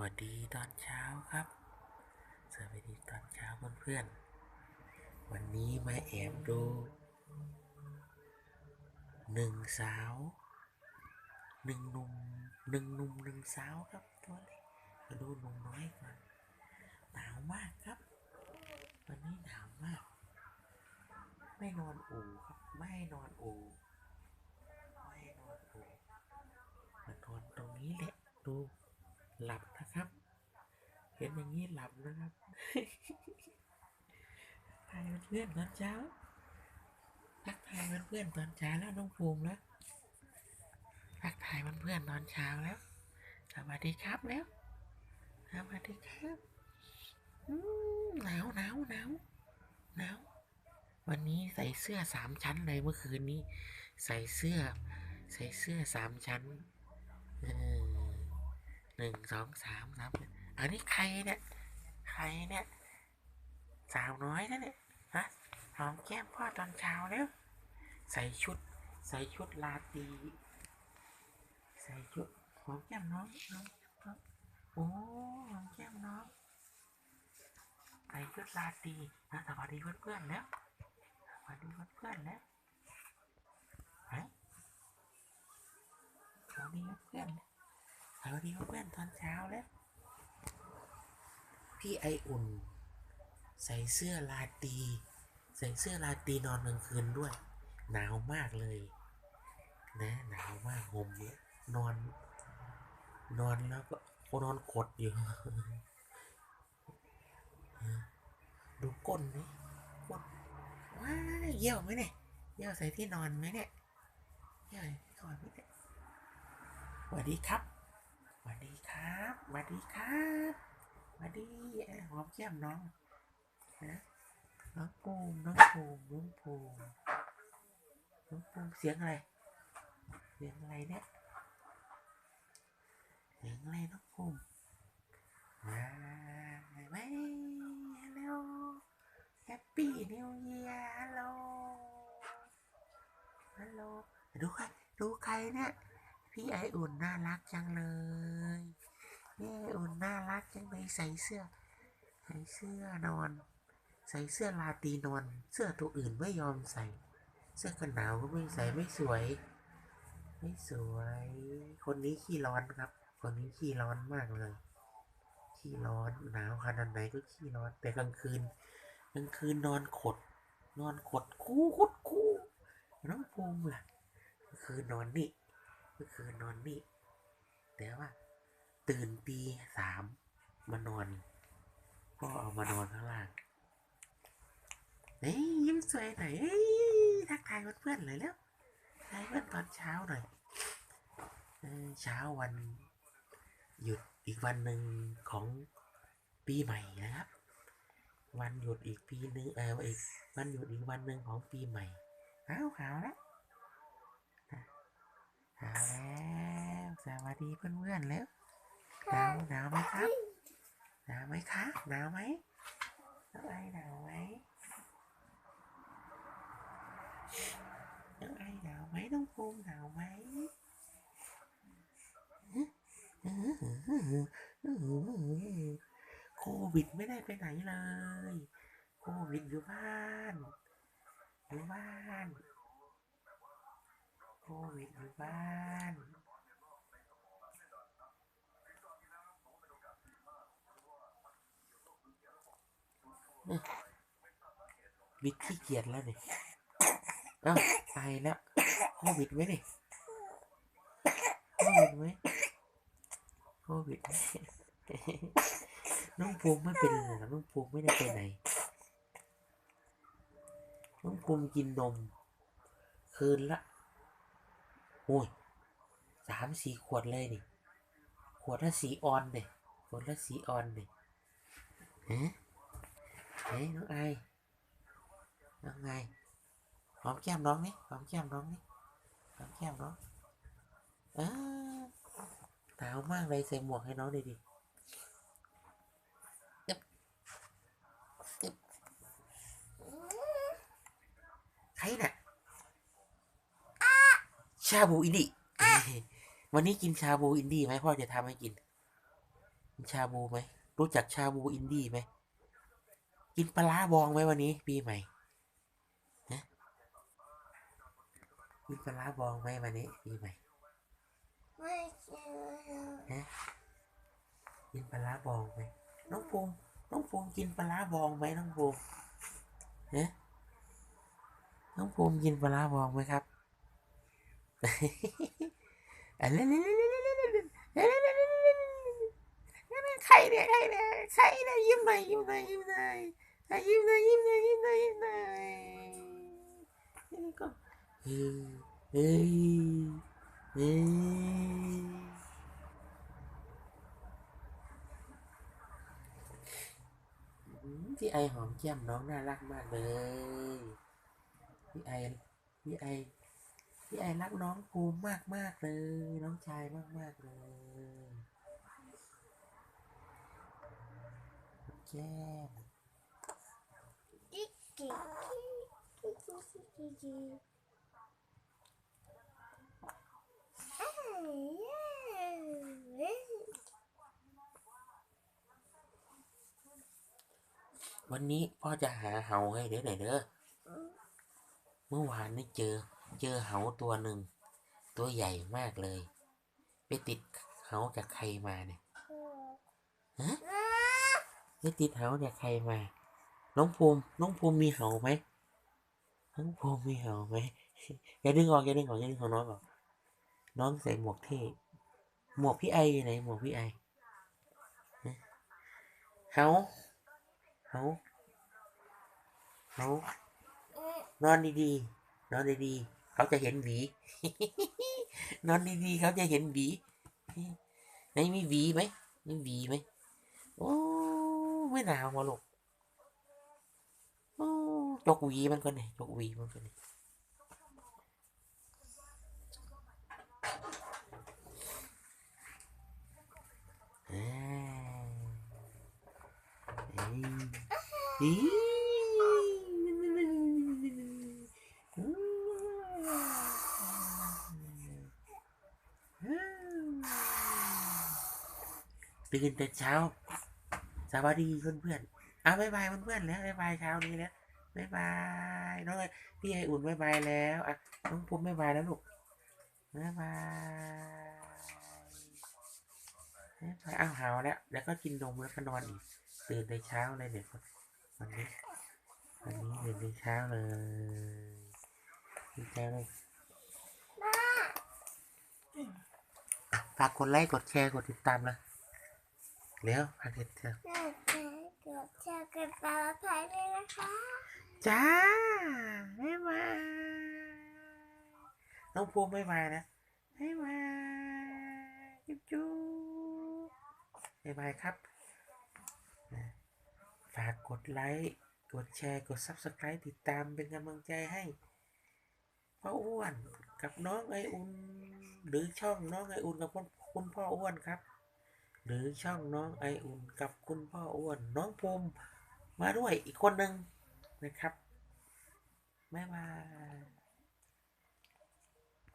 วัสดีตอนเช้าครับ สวัสดีตอนเช้าเพื่อนๆ วันนี้มาแอบดูหนึ่งสาวหนึ่งหนุ่มหนึ่งหนุ่มหนึ่งสาวครับตัวเล็กมาดูหนุ่มน้อยก่อนหนาวมากครับ วันนี้หนาวมาก ไม่นอนอู่ครับ ไม่นอนอู่ไม่ให้นอนอู่มานอนตรงนี้แหละดูหลับ ห็นอย่างนี้หลับนะครับทายเพื่อนตอนเช้าทักทายเพื่อนตอนเช้าแล้วน้องภูมิแล้วทักทายเพื่อนตอนเช้าแล้ว สวัสดีครับแล้วสวัสดีครับอืมหนาวหนาวหนาวหนาววันนี้ใส่เสื้อสามชั้นเลยเมื่อคืนนี้ ใส่เสื้อ ใส่เสื้อสามชั้นหนึ่งสองสามสาม อันนี้ใครเนี่ย ใครเนี่ย สาวน้อยนะเนี่ยฮะหอมแก้มพ่อตอนเช้าแล้วใส่ชุด ใส่ชุดลาตี ใส่ชุดหอมแก้มน้องน้องโอ้หอมแก้มน้องใส่ชุดลาตีนะสวัสดีเพื่อนๆแล้วสวัสดีเพื่อนๆแล้วเฮ้ยสวัสดีเพื่อนสวัสดีเพื่อนตอนเช้าแล้ว พี่ไออุ่น ใส่เสื้อลาตี ใส่เสื้อลาตีนอนกลางคืนด้วย หนาวมากเลย นะหนาวมากห่มเนี่ยนอน นอนแล้วก็นอนขดอยู่ ดูก้นนี่ก้นว้าเยี่ยวไหมเนี่ยเยี่ยวใส่ที่นอนไหมเนี่ยเยี่ยวที่นอนไหมเนี่ยสวัสดีครับสวัสดีครับสวัสดีครับ สวัสดีเอ้ยหอมแก้มน้องนะน้องปูมน้องปูมน้องปูมน้องปูมเสียงอะไร เสียงอะไรเนี่ยเสียงอะไรน้องภูมมาไหมฮัลโหลแฮปปี้นิวเยียร์ฮัลโหลฮัลโหลดูใครดูใครเนี่ยพี่ไออุ่นน่ารักจังเลย พี่อุ่นน่ารักจังเลยใส่เสื้อ ใส่เสื้อนอน ใส่เสื้อลาตีนอน เสื้อตัวอื่นไม่ยอมใส่ เสื้อกันหนาวก็ไม่ใส่ไม่สวย ไม่สวย คนนี้ขี้ร้อนครับ คนนี้ขี้ร้อนมากเลย ขี้ร้อนหนาวขนาดไหนก็ขี้ร้อน แต่กลางคืนกลางคืนนอนขด นอนขดคู่คุดคู่น้องภูมิล่ะเมื่อคืนนอนนี่เมื่อคืนนอนนี่แต่ว่า ตื่นตีสามมานอน ก็เอามานอนข้างล่างเฮ้ยยิ้มสวยหน่อยเฮ้ยทักทายเพื่อนๆเลยแล้วทักทายเพื่อนตอนเช้าหน่อยเช้าวัน หยุดอีกวันหนึ่งของปีใหม่นะครับ วันหยุดอีกปีหนึ่งเอออีกวันหยุดอีกวันหนึ่งของปีใหม่หาวหาวแล้วหาวแล้วสวัสดีเพื่อนๆแล้ว หนาวหนาวไหมครับหนาวไหมคะหนาวไหมน้องไอหนาวไหมน้องไอหนาวไหมน้องภูมิหนาวไหมโควิดไม่ได้ไปไหนเลย โควิดอยู่บ้านอยู่บ้าน โควิดอยู่บ้าน วิดขี้เกียจแล้วเนี่ยเอ้าตายแล้วโควิดไหมเนี่ยโควิดไหมโควิดน้องภูมิไม่เป็นไรหรอน้องภูมิไม่ได้ไปไหน น้องภูมิกินนม คืนละโอ้ยสามสี่ขวดเลยนี่ ขวดละสีออนเนี่ยขวดละสีออนเนี่ยฮะ เฮ้ยน้องไอน้องไอหอมแก้มน้องนี่หอมแก้มน้องนี่หอมแก้มน้องเออหนาวมากเลยใส่หมวกให้น้องดีดิจึ๊บจึ๊บใครน่ะชาบูอินดี้วันนี้กินชาบูอินดี้ไหมพ่อจะทำให้กิน ชาบูไหม รู้จักชาบูอินดี้ไหม กินปลาร้าบองไหมวันนี้ปีใหม่ฮะกินปลาร้าบองไหมวันนี้ปีใหม่ ไม่เจอฮะกินปลาร้าบองไหมน้องภูมิน้องภูมิกินปลาร้าบองไหมน้องภูมิฮะน้องภูมิกินปลาร้าบองไหมครับอะเล่นใครเนี่ยใครเนี่ยใครเนี่ยยิ้มหน่อยยิ้มหน่อยยิ้มหน่อยอะ ยิ้มหน่อยยิ้มหน่อยยิ้มหน่อยยิ้มหน่อยนี่ก็เฮ้ยเฮ้ยเฮ้ยพี่ไอหอมแก้มน้องน่ารักมากเลย พี่ไอ พี่ไอ พี่ไอรักน้องภูมิมากมากเลย น้องชายมากมากเลยแก้ม วันนี้พ่อจะหาเหาให้เด้อหน่อยเด้อ เมื่อวานนี่เจอ เจอเหาตัวหนึ่ง ตัวใหญ่มากเลย ไปติดเหาจากใครมาเนี่ย ฮะ ไปติดเหาจากใครมา น้องภูมิ น้องภูมิมีเหาไหมน้องภูมิมีเหาไหมอย่าดึงออกอย่าดึงออกอย่าดึงของน้องออกน้องใส่หมวกเท่หมวกพี่ไออยู่ไหนหมวกพี่ไอเหาเหาเหานอนดีๆ นอนดีๆ เขาจะเห็นหวี นอนดีๆ เขาจะเห็นหวีไหนมีหวีไหมมีหวีไหมโอ้ไม่หนาวมาลูก อ้จกวีมันก่อนเลยกวีมันก่อนเลยอ่เอ้ยอีตื่นแต่เช้าสวัสดีเพื่อนๆอะบ๊ายบายเพื่อนๆแล้วบ๊ายบายเช้านี้แล้ว บายบายน้องเอ้ยพี่ไออุ่นบายบายแล้วอะน้องภูมิบายบายแล้วลูกบายบายบายบายอ้าวหาวแล้ว แล้วก็กินนมแล้วก็นอนอีกตื่นแต่เช้าเลยเดี๋ยวันนี้วันนี้ตื่นแต่เช้าเลยดีใจเลยฝากกดไลค์กดแชร์กดติดตามนะเร็วฝากกดติดตามน่าจะเกือบเชื่อกันตาภายเลยนะคะ จ้าบ๊ายบาน้องภูมิบ๊ายบานะบ๊ายบายจุ๊บจุ๊บายบายครับ ฝากกดไลค์ กดแชร์ กด subscribe ติดตามเป็นกำลังใจให้พ่ออ้วนกับน้องไออุ่น หรือช่องน้องไออุ่นกับคุณคุณพ่ออ้วนครับ หรือช่องน้องไออุ่นกับคุณพ่ออ้วน น้องภูมิมาด้วยอีกคนหนึ่ง นะครับบ๊ายบาย